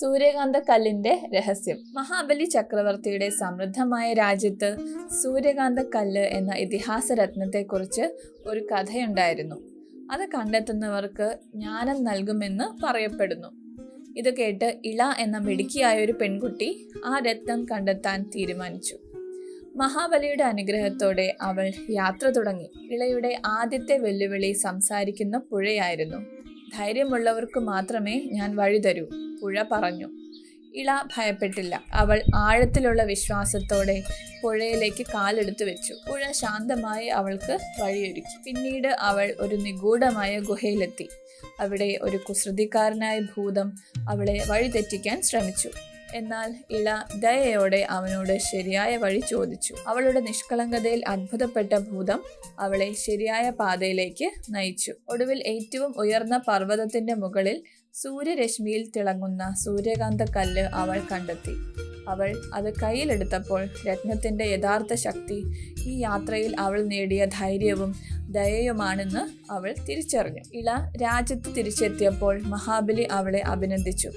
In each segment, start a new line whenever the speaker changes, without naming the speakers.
സൂര്യകാന്ത കല്ലിന്റെ രഹസ്യം. മഹാബലി ചക്രവർത്തിയുടെ സമൃദ്ധമായ രാജ്യത്ത് സൂര്യകാന്ത കല്ല് എന്ന ഇതിഹാസ രത്നത്തെക്കുറിച്ച് ഒരു കഥയുണ്ടായിരുന്നു. അത് കണ്ടെത്തുന്നവർക്ക് ജ്ഞാനം നൽകുമെന്ന് പറയപ്പെടുന്നു. ഇത് കേട്ട് ഇള എന്ന മിടുക്കിയായ ഒരു പെൺകുട്ടി ആ രത്നം കണ്ടെത്താൻ തീരുമാനിച്ചു. മഹാബലിയുടെ അനുഗ്രഹത്തോടെ അവൾ യാത്ര തുടങ്ങി. ഇളയുടെ ആദ്യത്തെ വെല്ലുവിളി സംസാരിക്കുന്ന പുഴയായിരുന്നു. ധൈര്യമുള്ളവർക്ക് മാത്രമേ ഞാൻ വഴി തരൂ പുഴ പറഞ്ഞു. ഇള ഭയപ്പെട്ടില്ല. അവൾ ആഴത്തിലുള്ള വിശ്വാസത്തോടെ പുഴയിലേക്ക് കാലെടുത്തു വെച്ചു. പുഴ ശാന്തമായി അവൾക്ക് വഴിയൊരുക്കി. പിന്നീട് അവൾ ഒരു നിഗൂഢമായ ഗുഹയിലെത്തി. അവിടെ ഒരു കുസൃതിക്കാരനായ ഭൂതം അവളെ വഴിതെറ്റിക്കാൻ ശ്രമിച്ചു. എന്നാൽ ഇള ദയയോടെ അവനോട് ശരിയായ വഴി ചോദിച്ചു. അവളുടെ നിഷ്കളങ്കതയിൽ അത്ഭുതപ്പെട്ട ഭൂതം അവളെ ശരിയായ പാതയിലേക്ക് നയിച്ചു. ഒടുവിൽ ഏറ്റവും ഉയർന്ന പർവതത്തിന്റെ മുകളിൽ സൂര്യരശ്മിയിൽ തിളങ്ങുന്ന സൂര്യകാന്ത കല്ല് അവൾ കണ്ടെത്തി. അവൾ അത് കയ്യിലെടുത്തപ്പോൾ രത്നത്തിന്റെ യഥാർത്ഥ ശക്തി ഈ യാത്രയിൽ അവൾ നേടിയ ധൈര്യവും ദയയുമാണെന്ന് അവൾ തിരിച്ചറിഞ്ഞു. ഇള രാജ്യത്ത് തിരിച്ചെത്തിയപ്പോൾ മഹാബലി അവളെ അഭിനന്ദിച്ചു.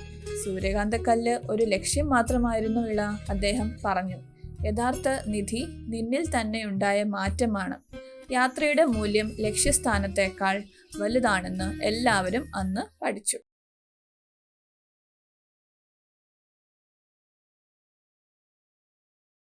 സൂര്യകാന്തക്കല്ല് ഒരു ലക്ഷ്യം മാത്രമായിരുന്നു ഇള അദ്ദേഹം പറഞ്ഞു. യഥാർത്ഥ നിധി നിന്നിൽ തന്നെ ഉണ്ടായ മാറ്റമാണ്. യാത്രയുടെ മൂല്യം ലക്ഷ്യസ്ഥാനത്തേക്കാൾ വലുതാണെന്ന് എല്ലാവരും അന്ന് പഠിച്ചു.